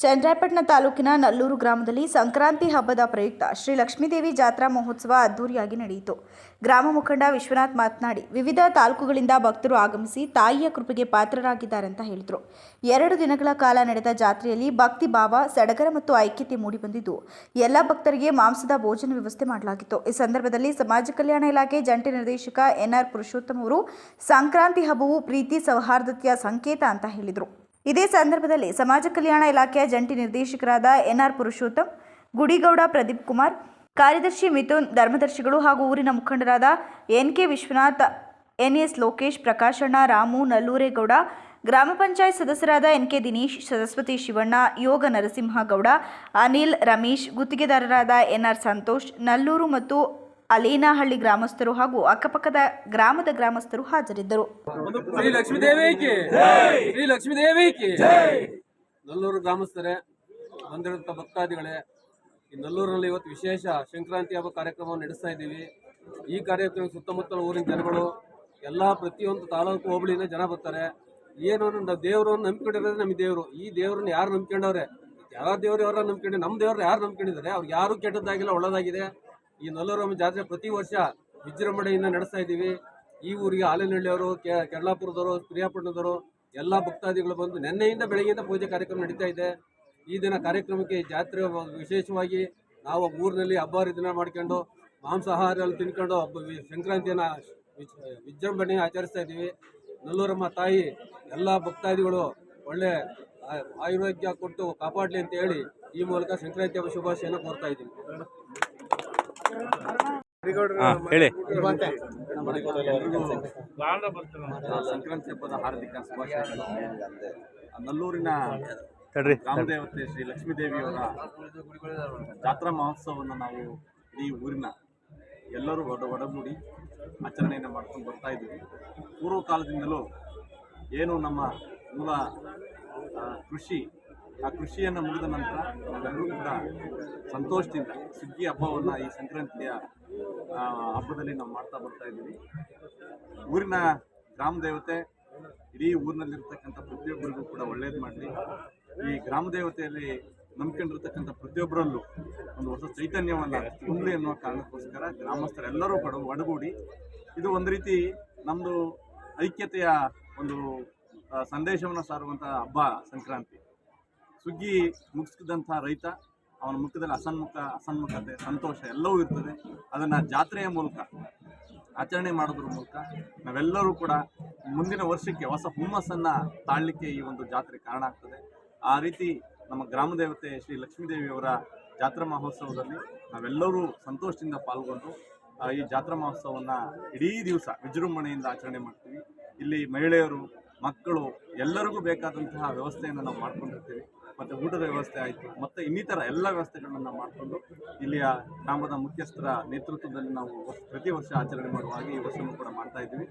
ಚನ್ನರಾಯಪಟ್ಟಣ ತಾಲೂಕಿನ ನಲ್ಲೂರು ಗ್ರಾಮದಲ್ಲಿ ಸಂಕ್ರಾಂತಿ ಹಬ್ಬದ ಪ್ರಯುಕ್ತ ಶ್ರೀ ಲಕ್ಷ್ಮೀದೇವಿ ಜಾತ್ರಾ ಮಹೋತ್ಸವ ಅದ್ದೂರಿಯಾಗಿ ನಡೆಯಿತು. ಗ್ರಾಮ ಮುಖಂಡ ವಿಶ್ವನಾಥ್ ಮಾತನಾಡಿ, ವಿವಿಧ ತಾಲೂಕುಗಳಿಂದ ಭಕ್ತರು ಆಗಮಿಸಿ ತಾಯಿಯ ಕೃಪೆಗೆ ಪಾತ್ರರಾಗಿದ್ದಾರೆ ಅಂತ ಹೇಳಿದರು. ಎರಡು ದಿನಗಳ ಕಾಲ ನಡೆದ ಜಾತ್ರೆಯಲ್ಲಿ ಭಕ್ತಿ ಭಾವ, ಸಡಗರ ಮತ್ತು ಐಕ್ಯತೆ ಮೂಡಿಬಂದಿದ್ದು ಎಲ್ಲ ಭಕ್ತರಿಗೆ ಮಾಂಸದ ಭೋಜನ ವ್ಯವಸ್ಥೆ ಮಾಡಲಾಗಿತ್ತು. ಈ ಸಂದರ್ಭದಲ್ಲಿ ಸಮಾಜ ಕಲ್ಯಾಣ ಇಲಾಖೆ ಜಂಟಿ ನಿರ್ದೇಶಕ ಎನ್ಆರ್ ಪುರುಷೋತ್ತಮ ಅವರು, ಸಂಕ್ರಾಂತಿ ಹಬ್ಬವು ಪ್ರೀತಿ, ಸೌಹಾರ್ದತೆಯ ಸಂಕೇತ ಅಂತ ಹೇಳಿದರು. ಇದೇ ಸಂದರ್ಭದಲ್ಲಿ ಸಮಾಜ ಕಲ್ಯಾಣ ಇಲಾಖೆಯ ಜಂಟಿ ನಿರ್ದೇಶಕರಾದ ಎನ್ಆರ್ ಪುರುಷೋತ್ತಮ್, ಗುಡಿಗೌಡ ಪ್ರದೀಪ್ ಕುಮಾರ್, ಕಾರ್ಯದರ್ಶಿ ಮಿಥುನ್, ಧರ್ಮದರ್ಶಿಗಳು ಹಾಗೂ ಊರಿನ ಮುಖಂಡರಾದ N K Vishwanath N S Lokesh Prakashanna Ramu Nallooregowda, ಗ್ರಾಮ ಪಂಚಾಯತ್ ಸದಸ್ಯರಾದ ಎನ್ ಕೆ ದಿನೇಶ್, ಸರಸ್ವತಿ ಶಿವಣ್ಣ, ಯೋಗ ನರಸಿಂಹಗೌಡ, ಅನಿಲ್ ರಮೇಶ್, ಗುತ್ತಿಗೆದಾರರಾದ ಎನ್ಆರ್ ಸಂತೋಷ್, ನಲ್ಲೂರು ಮತ್ತು ಅಲೇನಹಳ್ಳಿ ಗ್ರಾಮಸ್ಥರು ಹಾಗೂ ಅಕ್ಕಪಕ್ಕದ ಗ್ರಾಮದ ಗ್ರಾಮಸ್ಥರು ಹಾಜರಿದ್ದರು. ಶ್ರೀ ಲಕ್ಷ್ಮೀ ದೇವಿಗೆ ಶ್ರೀ ಲಕ್ಷ್ಮೀ ದೇವಿಗೆ ನಲ್ಲೂರು ಗ್ರಾಮಸ್ಥರೇ ಬಂದಿರುವಂಥ ಭಕ್ತಾದಿಗಳೇ ಈ ನಲ್ಲೂರಿನಲ್ಲಿ ಇವತ್ತು ವಿಶೇಷ ಸಂಕ್ರಾಂತಿ ಹಬ್ಬ ಕಾರ್ಯಕ್ರಮವನ್ನು ನಡೆಸ್ತಾ ಇದ್ದೀವಿ. ಈ ಕಾರ್ಯಕ್ರಮ ಸುತ್ತಮುತ್ತಲ ಊರಿನ ಜನಗಳು ಎಲ್ಲ ಪ್ರತಿಯೊಂದು ತಾಲೂಕು ಹೋಬಳಿನ ಜನ ಬರ್ತಾರೆ. ಏನು ನಮ್ಮ ದೇವರನ್ನು ನಂಬಿಕೊಂಡಿರೋದು ನಮ್ಮ ದೇವರು. ಈ ದೇವರನ್ನ ಯಾರು ನಂಬ್ಕೊಂಡವ್ರೆ? ಯಾವ ದೇವ್ರು ಯಾರು ನಂಬ್ಕೊಂಡು ನಮ್ಮ ದೇವ್ರು ಯಾರು ನಂಬ್ಕೊಂಡಿದ್ದಾರೆ? ಅವ್ರು ಯಾರು ಕೆಟ್ಟದ್ದಾಗಿಲ್ಲ ಒಳ್ಳೇದಾಗಿದೆ? ಈ ನಲ್ಲೂರಮ್ಮ ಜಾತ್ರೆ ಪ್ರತಿ ವರ್ಷ ವಿಜೃಂಭಣೆಯಿಂದ ನಡೆಸ್ತಾ ಇದ್ದೀವಿ. ಈ ಊರಿಗೆ ಆಲನಹಳ್ಳಿಯವರು ಕೆರಳಾಪುರದವರು, ಪ್ರಿಯಾಪಟ್ಟಣದವರು, ಎಲ್ಲ ಭಕ್ತಾದಿಗಳು ಬಂದು ನಿನ್ನೆಯಿಂದ ಬೆಳಗ್ಗೆಯಿಂದ ಪೂಜೆ ಕಾರ್ಯಕ್ರಮ ನಡೀತಾ ಇದೆ. ಈ ದಿನ ಕಾರ್ಯಕ್ರಮಕ್ಕೆ ಜಾತ್ರೆ ವಿಶೇಷವಾಗಿ ನಾವು ಊರಿನಲ್ಲಿ ಹಬ್ಬ ಹರಿದಿನ ಮಾಡ್ಕೊಂಡು ಮಾಂಸಾಹಾರ ತಿನ್ಕೊಂಡು ಹಬ್ಬ ಸಂಕ್ರಾಂತಿಯನ್ನು ವಿಜೃಂಭಣೆ ಆಚರಿಸ್ತಾ ಇದ್ದೀವಿ. ನಲ್ಲೂರಮ್ಮ ತಾಯಿ, ಎಲ್ಲ ಭಕ್ತಾದಿಗಳು ಒಳ್ಳೆ ಆಯುರ್ವೇದ್ಯ ಕೊಟ್ಟು ಕಾಪಾಡಲಿ ಅಂತ ಹೇಳಿ ಈ ಮೂಲಕ ಸಂಕ್ರಾಂತಿ ಹಬ್ಬ ಶುಭಾಶಯನ ಕೋರ್ತಾ ಇದ್ದೀನಿ ಹೇಳಿ. ಸಂಕ್ರಾಂತಿ ಹಬ್ಬದ ಹಾರ್ದಿಕ ಶುಭಾಶಯಗಳು. ನಲ್ಲೂರಿನ ತಡ್ರಿ ಗ್ರಾಮದೇವತೆ ಶ್ರೀ ಲಕ್ಷ್ಮೀದೇವಿಯವರ ಜಾತ್ರಾ ಮಹೋತ್ಸವವನ್ನು ನಾವು ಇಡೀ ಊರಿನ ಎಲ್ಲರೂ ಒಡ ಒಡಗೂಡಿ ಆಚರಣೆಯನ್ನು ಮಾಡ್ಕೊಂಡು ಬರ್ತಾ ಇದ್ದೀವಿ. ಪೂರ್ವ ಕಾಲದಿಂದಲೂ ಏನು ನಮ್ಮ ಮೂಲ ಕೃಷಿ ಆ ಕೃಷಿಯನ್ನು ಮುಗಿದ ನಂತರ ಎಲ್ಲರೂ ಕೂಡ ಸಂತೋಷದಿಂದ ಸುಗ್ಗಿ ಹಬ್ಬವನ್ನು ಈ ಸಂಕ್ರಾಂತಿಯ ಹಬ್ಬದಲ್ಲಿ ನಾವು ಮಾಡ್ತಾ ಬರ್ತಾ ಇದ್ದೀವಿ. ಊರಿನ ಗ್ರಾಮ ದೇವತೆ, ಇಡೀ ಊರಿನಲ್ಲಿರ್ತಕ್ಕಂಥ ಪ್ರತಿಯೊಬ್ಬರಿಗೂ ಕೂಡ ಒಳ್ಳೇದು ಮಾಡಲಿ. ಈ ಗ್ರಾಮ ದೇವತೆಯಲ್ಲಿ ನಂಬ್ಕೊಂಡಿರ್ತಕ್ಕಂಥ ಪ್ರತಿಯೊಬ್ಬರಲ್ಲೂ ಒಂದು ಹೊಸ ಚೈತನ್ಯವನ್ನು ತುಂಬಲಿ ಅನ್ನೋ ಕಾರಣಕ್ಕೋಸ್ಕರ ಗ್ರಾಮಸ್ಥರೆಲ್ಲರೂ ಕೂಡ ಒಡಗೂಡಿ, ಇದು ಒಂದು ರೀತಿ ನಮ್ಮದು ಐಕ್ಯತೆಯ ಒಂದು ಸಂದೇಶವನ್ನು ಸಾರುವಂಥ ಹಬ್ಬ ಸಂಕ್ರಾಂತಿ. ಸುಗ್ಗಿ ಮುಗಿಸಿದಂಥ ರೈತ, ಅವನ ಮುಖದಲ್ಲಿ ಅಸನ್ಮುಖ, ಅಸನ್ಮುಖತೆ, ಸಂತೋಷ ಎಲ್ಲವೂ ಇರ್ತದೆ. ಅದನ್ನು ಜಾತ್ರೆಯ ಮೂಲಕ, ಆಚರಣೆ ಮಾಡೋದ್ರ ಮೂಲಕ ನಾವೆಲ್ಲರೂ ಕೂಡ ಮುಂದಿನ ವರ್ಷಕ್ಕೆ ಹೊಸ ಹುಮ್ಮಸ್ಸನ್ನು ತಾಳಲಿಕ್ಕೆ ಈ ಒಂದು ಜಾತ್ರೆ ಕಾರಣ ಆಗ್ತದೆ. ಆ ರೀತಿ ನಮ್ಮ ಗ್ರಾಮ ದೇವತೆ ಶ್ರೀ ಲಕ್ಷ್ಮೀದೇವಿಯವರ ಜಾತ್ರಾ ಮಹೋತ್ಸವದಲ್ಲಿ ನಾವೆಲ್ಲರೂ ಸಂತೋಷದಿಂದ ಪಾಲ್ಗೊಂಡು ಈ ಜಾತ್ರಾ ಮಹೋತ್ಸವವನ್ನು ಇಡೀ ದಿವಸ ವಿಜೃಂಭಣೆಯಿಂದ ಆಚರಣೆ ಮಾಡ್ತೀವಿ. ಇಲ್ಲಿ ಮಹಿಳೆಯರು, ಮಕ್ಕಳು ಎಲ್ಲರಿಗೂ ಬೇಕಾದಂತಹ ವ್ಯವಸ್ಥೆಯನ್ನು ನಾವು ಮಾಡ್ಕೊಂಡಿರ್ತೀವಿ. ಮತ್ತು ಊಟದ ವ್ಯವಸ್ಥೆ ಆಯಿತು. ಮತ್ತು ಇನ್ನಿತರ ಎಲ್ಲ ವ್ಯವಸ್ಥೆಗಳನ್ನು ಮಾಡಿಕೊಂಡು ಇಲ್ಲಿಯ ಗ್ರಾಮದ ಮುಖ್ಯಸ್ಥರ ನೇತೃತ್ವದಲ್ಲಿ ನಾವು ಪ್ರತಿ ವರ್ಷ ಆಚರಣೆ ಮಾಡುವ ಹಾಗೆ ಈ ವರ್ಷವೂ ಕೂಡ ಮಾಡ್ತಾ ಇದ್ದೀವಿ.